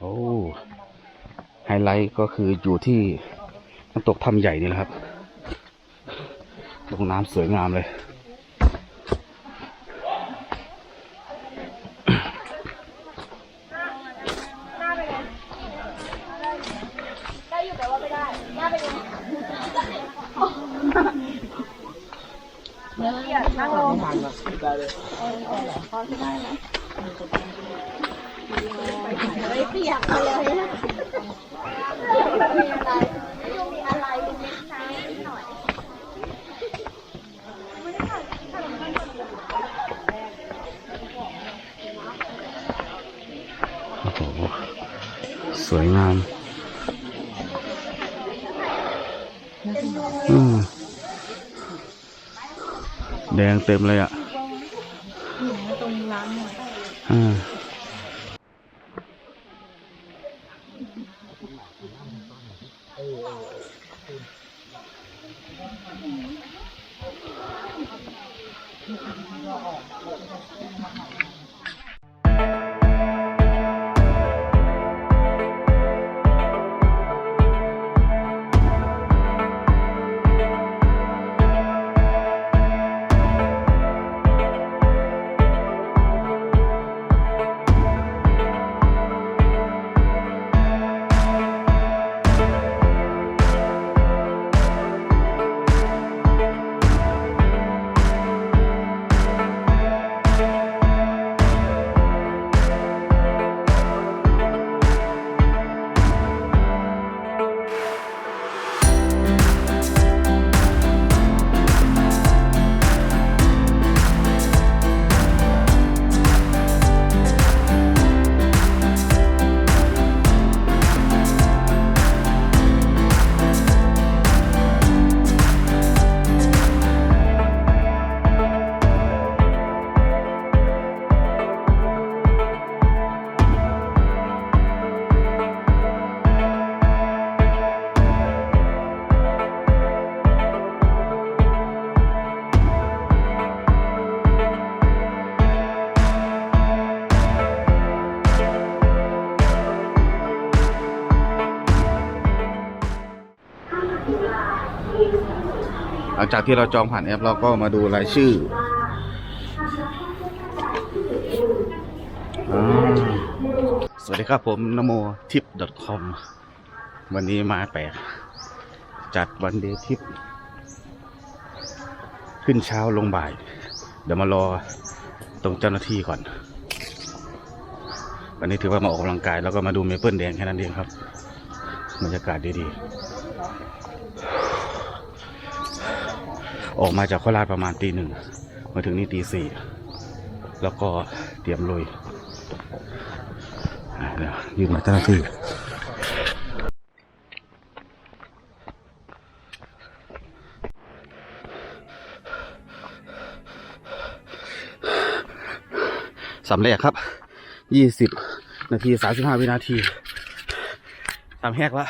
โอ้ไฮไลท์ก็คืออยู่ที่น้ำตกถ้ำใหญ่นี่แหละครับลงน้ำสวยงามเลย ได้อยู่แต่ว่าไม่ได้หน้าไปเลยนั่งลงไม่เปียกเลยนะมีอะไรมีอะไรเป็นเล็กน้ำนิดหน่อย โอ้โห สวยงาม อืม แดงเต็มเลยอะอ่า หลังจากที่เราจองผ่านแอปเราก็มาดูรายชื่ออสวัสดีครับผมนโมทิป .com วันนี้มาแปลกจัดวันเดย์ทิป ขึ้นเช้าลงบ่าย เดี๋ยวมารอตรงเจ้าหน้าที่ก่อน วันนี้ถือว่ามาออกกำลังกายแล้วก็มาดูเมเปิลแดงแค่นั้นเองครับบรรยากาศดีๆ ออกมาจากโคราชประมาณตีหนึ่งมาถึงนี่ตีสี่แล้วก็เตรียมลุยเดี๋ยวยืมมาเจ้าหน้าที่สำเร็จครับ ยี่สิบนาทีสามสิบห้าวินาทีสามแหกละ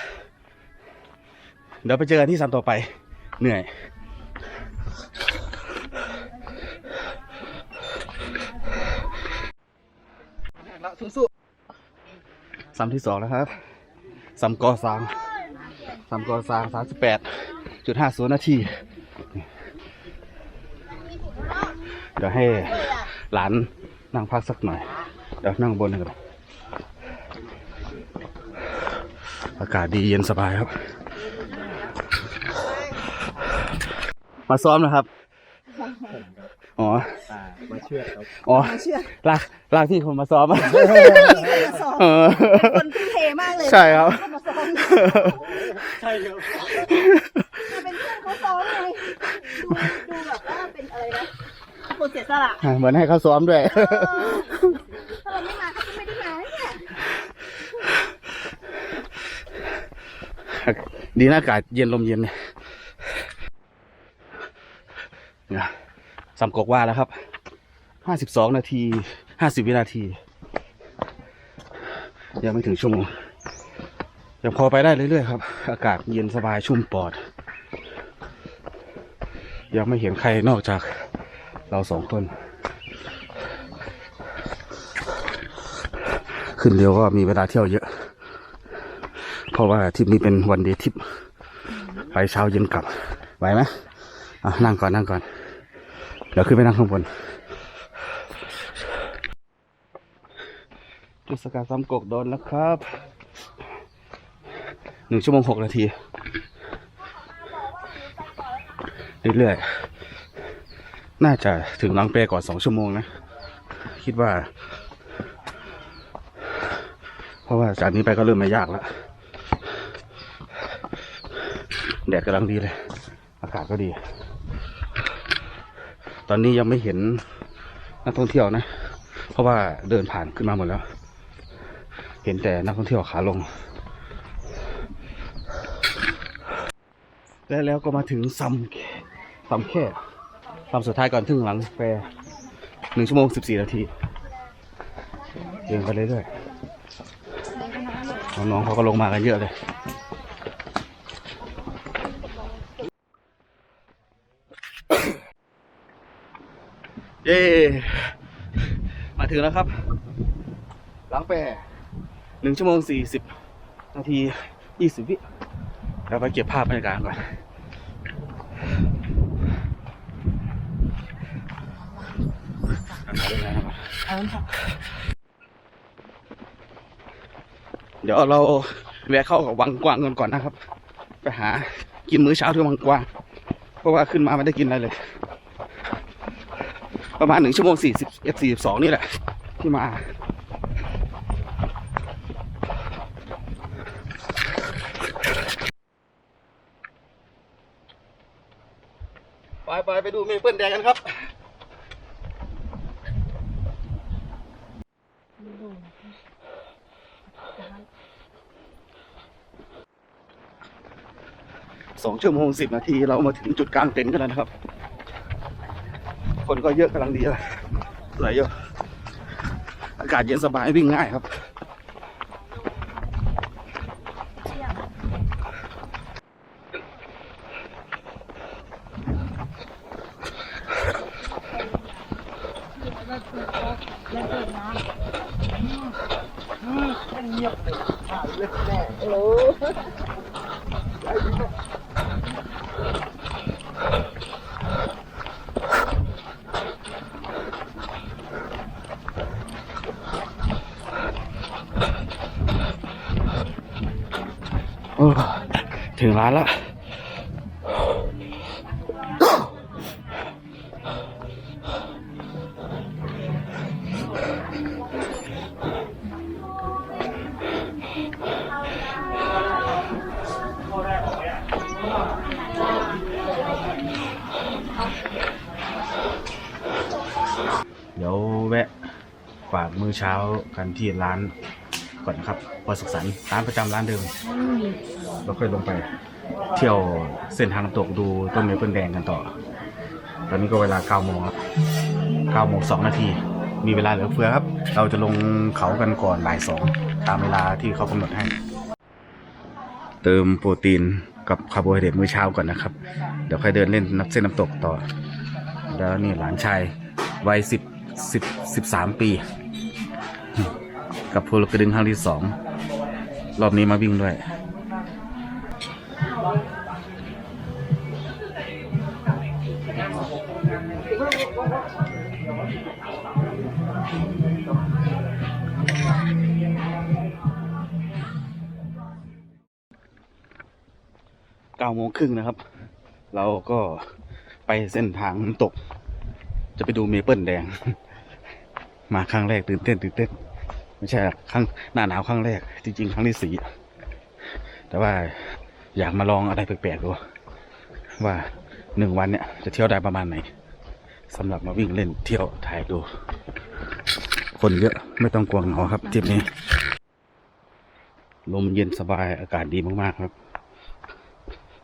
เดี๋ยวไปเจอกันที่สามต่อไป เหนื่อย สามที่สองนะครับสามกอสางสามกอสางสามสิบแปดจุดห้าศูนย์นาที เดี๋ยวให้หลานนั่งพักสักหน่อย เดี๋ยวนั่งบนหนึ่งก่อนอากาศดีเย็นสบายครับ มาซ้อมนะครับ อ๋อ มาเชื่อครับ อ๋อลากลากที่คนมาซ้อม อะซ้อมเออคนทุ่มเทมากเลยใช่ครับมาซ้อมใช่ครับมาเป็นเพื่อนเขาซ้อมไงดูดูแบบว่าเป็นอะไรนะคนเสียสละเหมือนให้เขาซ้อมด้วย เออถ้าเราไม่มาเขาก็ไม่ได้มาเนี่ยดีนะอากาศเย็นลมเย็นเนี่ยเนี่ยสามกอกว่าแล้วครับ ห้าสิบสองนาทีห้าสิบวินาที ยังไม่ถึงชั่วโมงยังพอไปได้เรื่อยๆครับ อากาศเย็นสบายชุ่มปอด ยังไม่เห็นใครนอกจากเราสองคน ขึ้นเร็วก็มีเวลาเที่ยวเยอะ เพราะว่าทริปนี้เป็นวันเดย์ทริปไปเช้าเย็นกลับไหวไหมอะนั่งก่อนนั่งก่อน เดี๋ยวขึ้นไปนั่งข้างบน จุดสกัดซ้ำกกโดนแล้วครับหนึ่งชั่วโมงหกนาที เรื่อยๆ น่าจะถึงลังเปก่อนสองชั่วโมงนะ คิดว่า เพราะว่าจากนี้ไปก็เริ่มไม่ยากแล้ว แดดกำลังดีเลย อากาศก็ดี ตอนนี้ยังไม่เห็นนักท่องเที่ยวนะ เพราะว่าเดินผ่านขึ้นมาหมดแล้ว ห็นแต่นักท่องเที่ยวขาลง และแล้วก็มาถึงซัมซัมแค่ซัมสุดท้ายก่อนถึงหลังแปรหนึ่งชั่วโมงสิบสี่นาทีเดินไปเรื่อยๆน้องๆเขาก็ลงมากันเยอะเลยเย้มาถึงแล้วครับ หลังแปร หนึ่งชั่วโมงสี่สิบนาทียี่สิบวิเราไปเก็บภาพบรรยากาศก่อนเดี๋ยวเราแวะเข้ากับวังกวางกันก่อนนะครับ ไปหากินมื้อเช้าที่วังกวาง เพราะว่าขึ้นมาไม่ได้กินอะไรเลย ประมาณหนึ่งชั่วโมงสี่สิบเอ็ดสี่สิบสองนี่แหละ ที่มา ไปไปไปดูเมเปิลแดงกันครับสองชั่วโมงสิบนาทีเรามาถึงจุดกลางเต็นท์กันแล้วนะครับ คนก็เยอะกำลังดีเลยไหลเยอะ อากาศเย็นสบายวิ่งง่ายครับ ถึงร้านแล้วเดี๋ยวแวะฝากมื้อเช้ากันที่ร้านก่อนนะครับพอสุขสันต์ร้านประจำร้านเดิม เราค่อยลงไปเที่ยวเส้นทางน้ำตกดูต้นเมเปิลแดงกันต่อ ตอนนี้ก็เวลา9โมงแล้ว9โมง2นาที มีเวลาเหลือเฟือครับ เราจะลงเขากันก่อนบ่ายสองตามเวลาที่เขากำหนดให้ เติมโปรตีนกับคาร์โบไฮเดรตมื้อเช้าก่อนนะครับ เดี๋ยวค่อยเดินเล่นนับเส้นน้ำตกต่อ แล้วนี่หลานชายวัยสิบสิบสิบสามปี กับพลกระดึงครั้งที่สองรอบนี้มาวิ่งด้วยาโมงครึ่งนะครับ เราก็ไปเส้นทางน้ำตก จะไปดูเมเปิลแดง มาครั้งแรกตื่นเต้นตื่นเต้น ไม่ใช่ครั้งหน้าหนาวครั้งแรก จริง ๆ ครั้งที่สี่แต่ว่าอยากมาลองอะไรแปลกๆดูว่าหนึ่งวันเนี่ยจะเที่ยวได้ประมาณไหนสำหรับมาวิ่งเล่นเที่ยวถ่ายดู คนเยอะไม่ต้องกลัวเหงาครับทริปนี้ ลมเย็นสบายอากาศดีมากๆครับ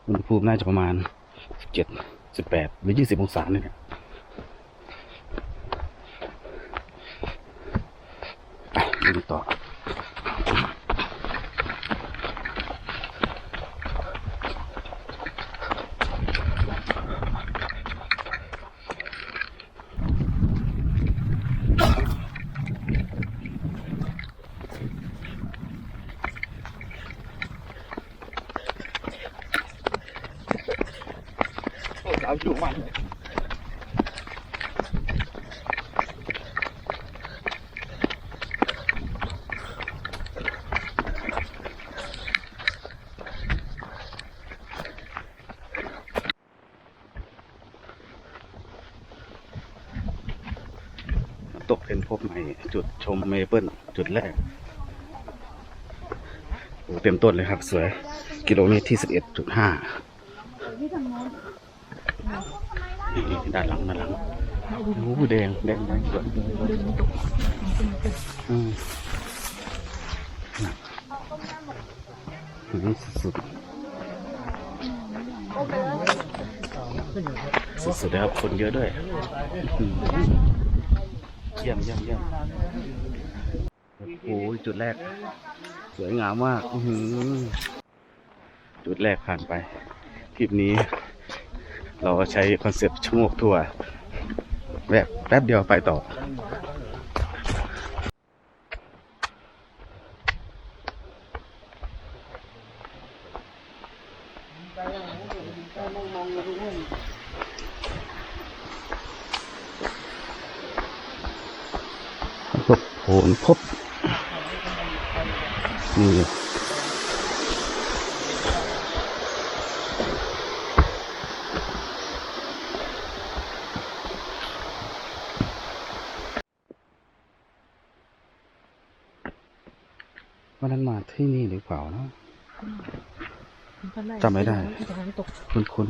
อุณหภูมิน่าจะประมาณสิบเจ็ดสิบแปดหรือยี่สิบองศาเนี่ยดูต่อ เป็นพบใหม่จุดชมเมเปิลจุดแรกโอ้เต็มต้นเลยครับ สวย กิโลเมตรที่สิบเอ็ดจุดห้าด้านหลังด้านหลังโอ้แดงแดงแดงสวยสุดสุดสุดๆเลยครับคนเยอะด้วย ยี่ยมเยี่ยมเยี่ยมโอ้ยจุดแรก สวยงามมากอือหือจุดแรกผ่านไปคลิปนี้ เราใช้คอนเซปต์ชะโงกทัวร์แบบแป๊บเดียวไปต่อ พบโผลพบ นี่วันนั้นมาที่นี่หรือเปล่าเนอะจำไม่ได้ คุณคุณ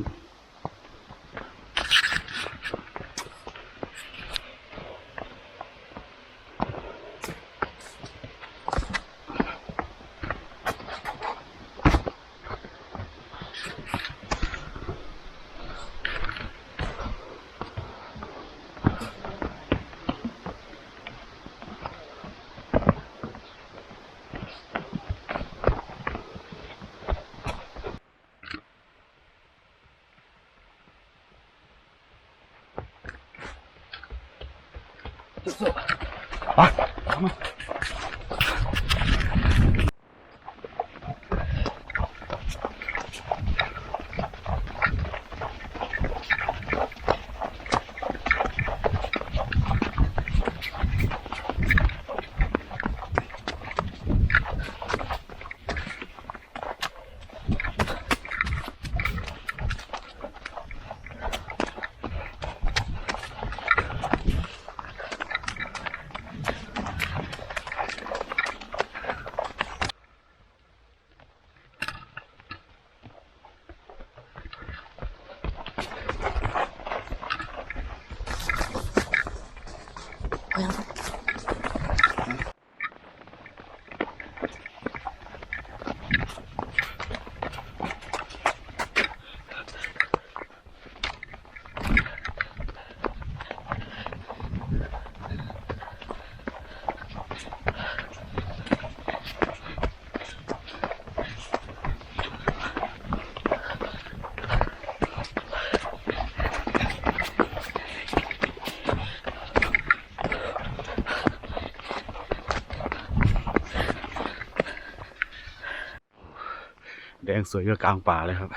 งสวยก็กลางป่าเลยครับ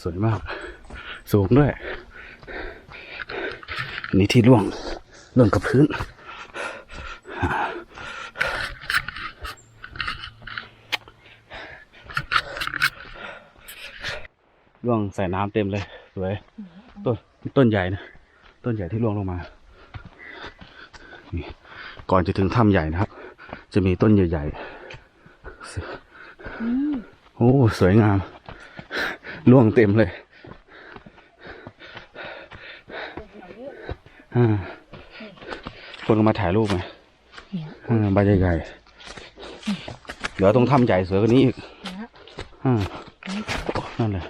สวยมาก สูงด้วยนนี้ที่ร่วงร่วงกับพื้น ร่วงใส่น้ำเต็มเลย สวย ต้นต้นใหญ่นะ ต้นใหญ่ที่ร่วงลงมาก่อนจะถึงถ้ำใหญ่นะครับ จะมีต้นใหญ่ๆ อ้สวยงามร่วงเต็มเลยอ่าคนก็มาถ่ายรูปไหมอ่าใบใหญ่ๆเดี๋ยวตรงถ้ำใหญ่สวยกว่านี้อีกอ่านั่นเลย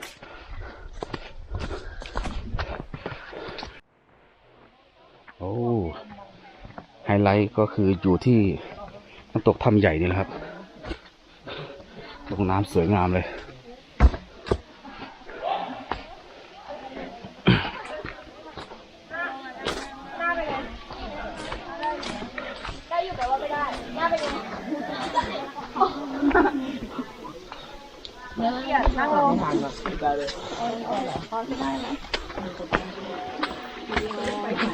โอ้ไฮไลท์ก็คืออยู่ที่น้ำตกถ้ำใหญ่นี่แหละครับ ลงน้ำสวยงามเลย ได้อยู่แต่ว่าไม่ได้หน้าไปเลย ยกนั่งลง ได้เลย พอที่ได้ไหม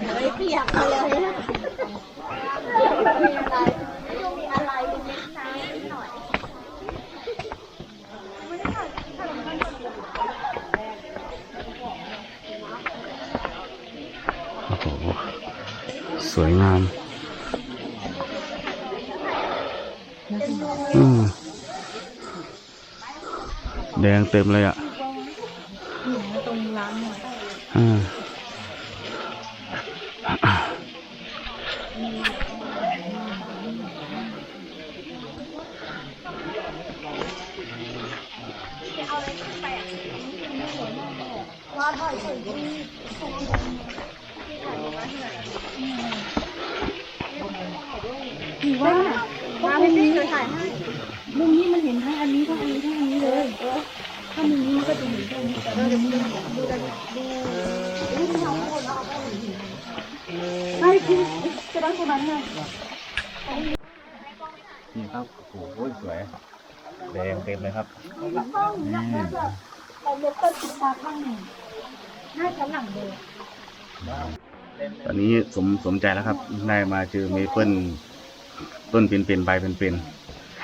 เลยเปียกไปเลยนะไม่มีอะไรไม่มีอะไรเป็นเล็กน้ำนิดหน่อย โอ้โห สวยงามอืมแดงเต็มเลยอะตรงร้านเนี่ยอืมว่า นี่ครับโอ้โหสวยแดงเต็มเลยครับเราเลือกต้นติดตาข้างหนึ่งหน้าชั้นหลังเลยตอนนี้สมสมใจแล้วครับ ได้มาเจอเมเปิลต้นเป็นๆใบเป็น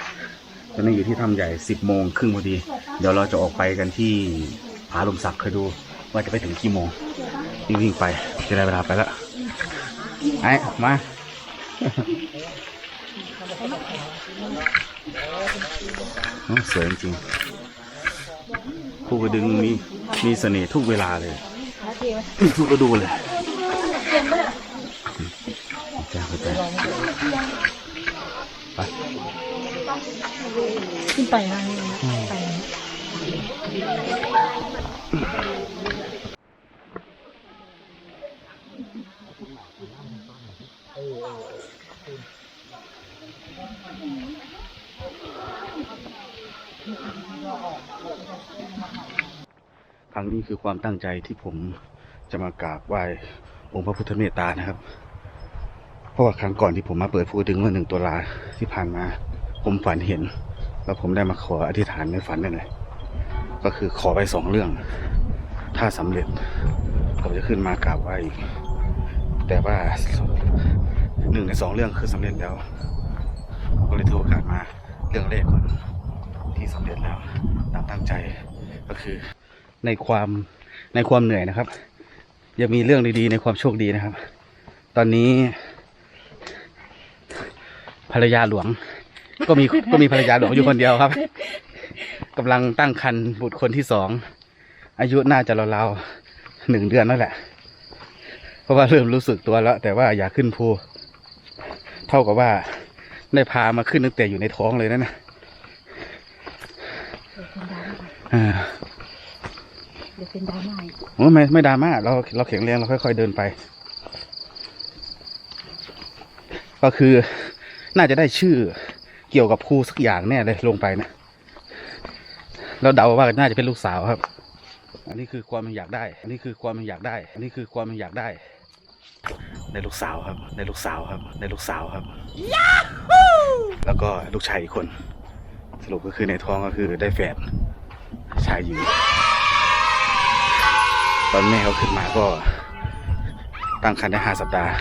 ๆตอนนี้อยู่ที่ถ้ำใหญ่สิบโมงครึ่งพอดี เดี๋ยวเราจะออกไปกันที่ผาลมสักเคยดูว่าจะไปถึงกี่โมงวิ่งๆไปจะได้เวลาไปแล้วไอ้มาโอ้ สวยจริงๆภูกระดึงมีมีเสน่ห์ทุกเวลาเลยทุกฤดูเลยจ้าใจไปขึ้นไปนะไป นี้คือความตั้งใจที่ผมจะมากราบไหว้องค์พระพุทธเมตตานะครับ เพราะว่าครั้งก่อนที่ผมมาเปิดภูกระดึงเมื่อหนึ่งตุลาที่ผ่านมา ผมฝันเห็น แล้วผมได้มาขออธิษฐานในฝันนั่นเลยก็คือขอไปสองเรื่อง ถ้าสำเร็จผมจะขึ้นมากราบไหว้อีกแต่ว่าหนึ่งในสองเรื่องคือสำเร็จแล้วก็เลยถือโอกาสมาเรื่องแรกก่อนที่สำเร็จแล้วตามตั้งใจก็คือ ในความในความเหนื่อยนะครับ ยังมีเรื่องดีๆ ในความโชคดีนะครับ ตอนนี้ ภรรยาหลวง ก็มีก็มีภรรยาหลวงอยู่คนเดียวครับกำลังตั้งครรภ์บุตรคนที่สอง อายุน่าจะราวๆหนึ่งเดือนนั่นแหละ เพราะว่าเริ่มรู้สึกตัวแล้ว แต่ว่าอยากขึ้นภูเท่ากับว่าได้พามาขึ้นตั้งแต่อยู่ในท้องเลยนะนะอ่า เดี๋ยวเป็นดราม่าอีกโอ้ไม่ไม่ดราม่าเราเราแข็งแรงเราค่อย ๆเดินไป ก็คือน่าจะได้ชื่อเกี่ยวกับครูสักอย่างแน่เลยลงไปนะเราเดาว่าน่าจะเป็นลูกสาวครับ อันนี้คือความอยากได้ อันนี้คือความอยากได้ อันนี้คือความอยากได้ในลูกสาวครับในลูกสาวครับในลูกสาวครับ แล้วก็ลูกชายอีกคน สรุปก็คือในท้องก็คือได้แฝดชายหญิง ตอนแม่เขาขึ้นมาก็ตั้งครรภ์ได้ห้าสัปดาห์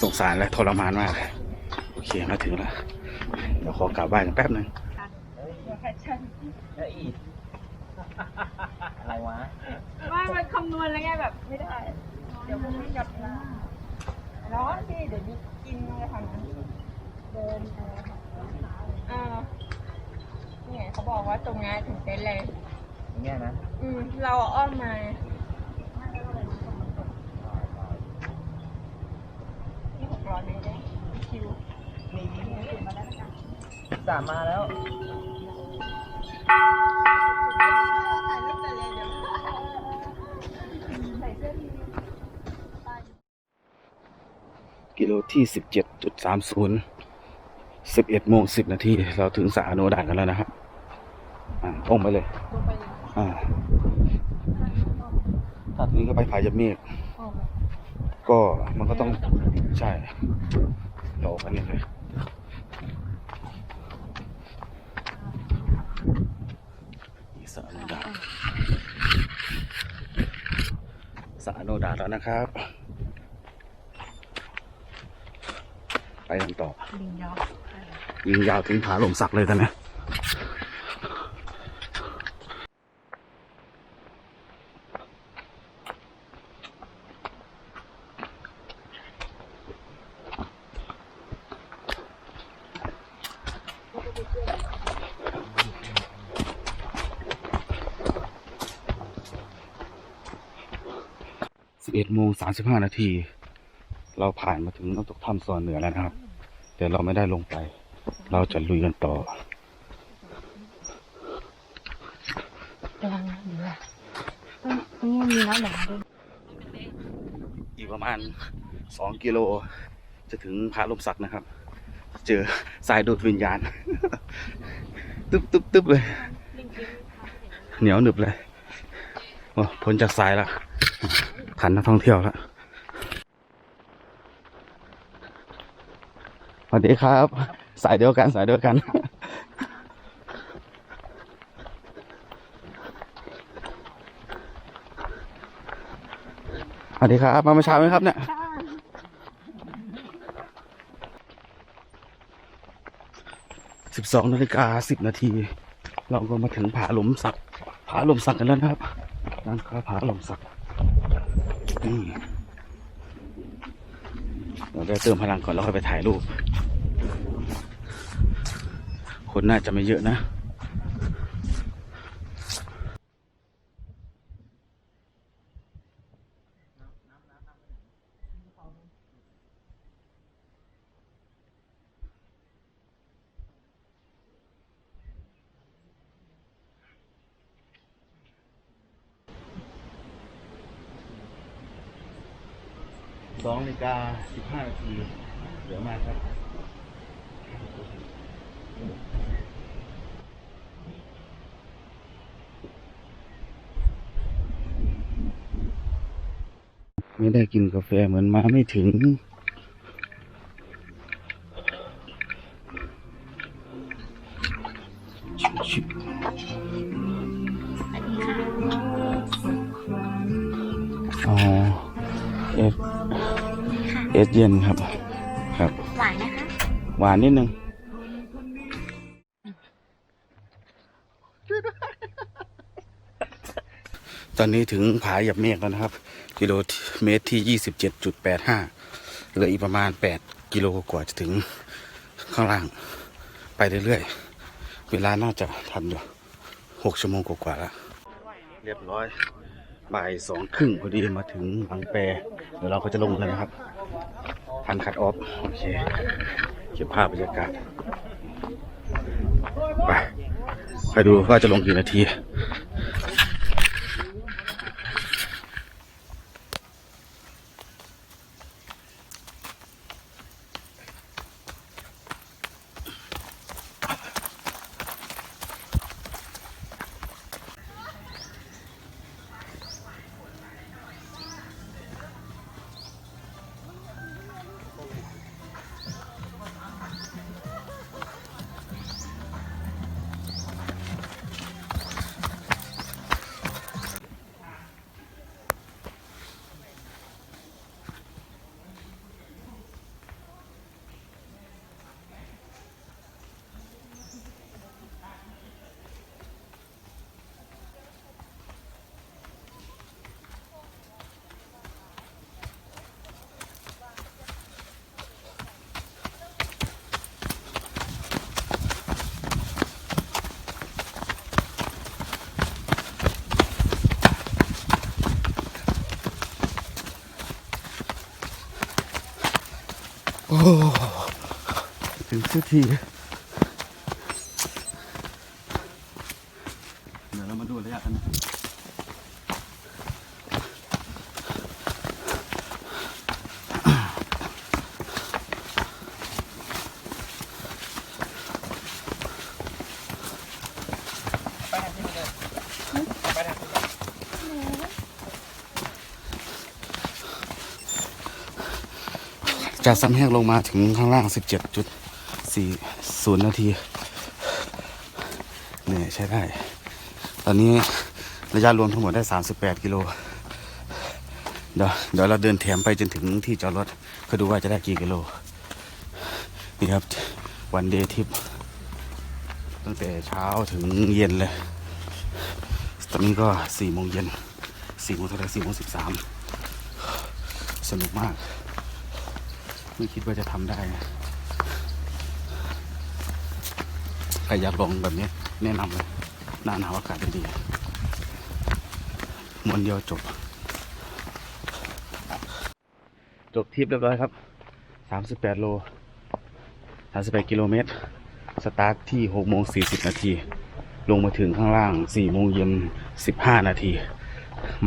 สงสารและทรมานมาก โอเคมาถึงแล้ว เดี๋ยวขอกลับบ้านกันแป๊บหนึ่งอะไรวะ ไม่มันคำนวณแล้วไงแบบไม่ได้ เดี๋ยวมันไม่กลับมาร้อนพี่เดี๋ยวนี้กินอะไรทางนั้นเดินเออนี่ไงเขาบอกว่าตรงนี้ถึงเต็นท์เลยอย่างเงี้ยนะ อืม เราอะอ้อมมาที่หกร้อยเมตรได้ คิวสามมาแล้วถ่ายรูปแต่เลยเดี๋ยวกิโลที่สิบเจ็ดจุดสามศูนย์สิบเอ็ดโมงสิบนาทีเราถึงสาโนดานกันแล้วนะครับอ่าตรงไปเลยอ่าถ้าทีนี้ก็ไปผายาเมฆก็มันก็ต้องใช่ โตกันนี่เลยสานุดาานดาแล้วนะครับ ไปกันต่อยิงยาวยิงยาวถึงผาหลงศักเลยท่านนะ 11โมง35 นาที เราผ่านมาถึงน้ำตกถ้ำซอนเหนือแล้วนะครับ แต่เราไม่ได้ลงไป เราจะลุยกันต่ออีกประมาณ 2 กิโล จะถึงพระลมศักดิ์นะครับ เจอสายดูดวิญญาณ ตึ๊บตึ๊บตึ๊บเลย เหนียวหนึบเลยพ้นจากสายแล้ว ทันนักท่องเที่ยวแล้วสวัสดีครับ สายเดียวกันสายเดียวกัน สวัสดีครับ มาเมื่อเช้าไหมครับเนี่ยสิบสองนาฬิกาสิบนาที เราก็มาถึงผาหลุมสักผาหลุมสักกันแล้วนะครับนั่นคือผาหลุมสักนี่ เราได้เติมพลังก่อนแล้วค่อยไปถ่ายรูป คนน่าจะไม่เยอะนะาฬิกาสิบห้านาทีเหลือมาครับไม่ได้กินกาแฟเหมือนมาไม่ถึง อสเย็นครับ ครับ หวานนะคะ หวานนิดนึงตอนนี้ถึงผาหยับเมฆแล้วนะครับ กิโลเมตรที่ยี่สิบเจ็ดจุดแปดห้าเหลืออีกประมาณแปดกิโลกว่าจะถึงข้างล่าง ไปเรื่อยๆ เวลาน่าจะทันอยู่หกชั่วโมงกว่าๆแล้ว เรียบร้อย บ่ายสองครึ่งพอดีมาถึงบางแปรเดี๋ยวเราก็จะลงกันนะครับทันคัดออฟโอเคเก็บภาพบรรยากาศไปไปดูว่าจะลงกี่นาที สักทีเดี๋ยวเรามาดูระยะกันนะจากสันแห้งลงมาถึงข้างล่าง 40นาทีเนี่ยใช้ได้ ตอนนี้ระยะรวมทั้งหมดได้ 38 กิโล เดี๋ยวเดี๋ยวเราเดินแถมไปจนถึงที่จอดรถก็ดูว่าจะได้กี่กิโล นี่ครับวันเดย์ทริปตั้งแต่เช้าถึงเย็นเลย ตอนนี้ก็สี่โมงเย็นสี่โมงเท่าไหรสี่โมงสิบสามสนุกมาก ไม่คิดว่าจะทำได้นะ ใครอยากลองแบบนี้ แนะนำเลยหน้าหนาวอากาศดีๆมวนเดียวจบ จบทริปเรียบร้อยครับ 38 โล 38 กิโลเมตร สตาร์ทที่6โมง40 นาที ลงมาถึงข้างล่าง4โมงเย็น15 นาที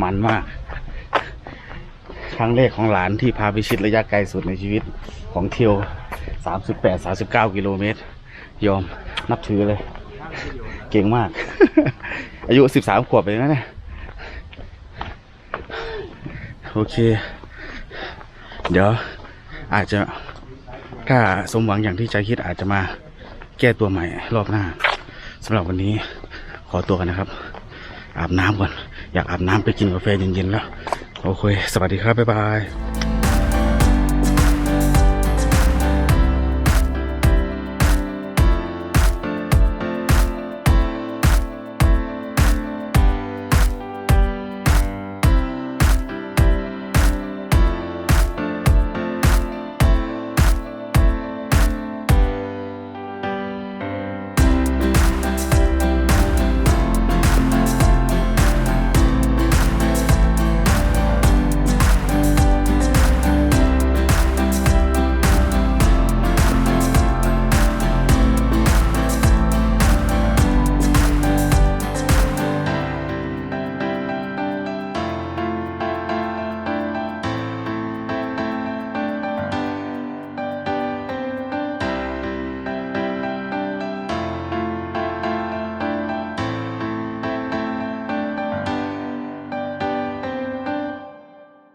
มันมาก ครั้งแรกของหลานที่พาไปชิดระยะไกลสุดในชีวิตของเที่ยว 38 39 กิโลเมตร ยอม นับถือเลย เก่งมาก อายุ13ขวบเองนะเนี่ยโอเค เดี๋ยวอาจจะถ้าสมหวังอย่างที่ใจคิดอาจจะมาแก้ตัวใหม่รอบหน้าสำหรับวันนี้ขอตัวกันนะครับ อาบน้ำก่อน อยากอาบน้ำไปกินกาแฟเย็นๆแล้ว โอเค สวัสดีครับ บ๊ายบาย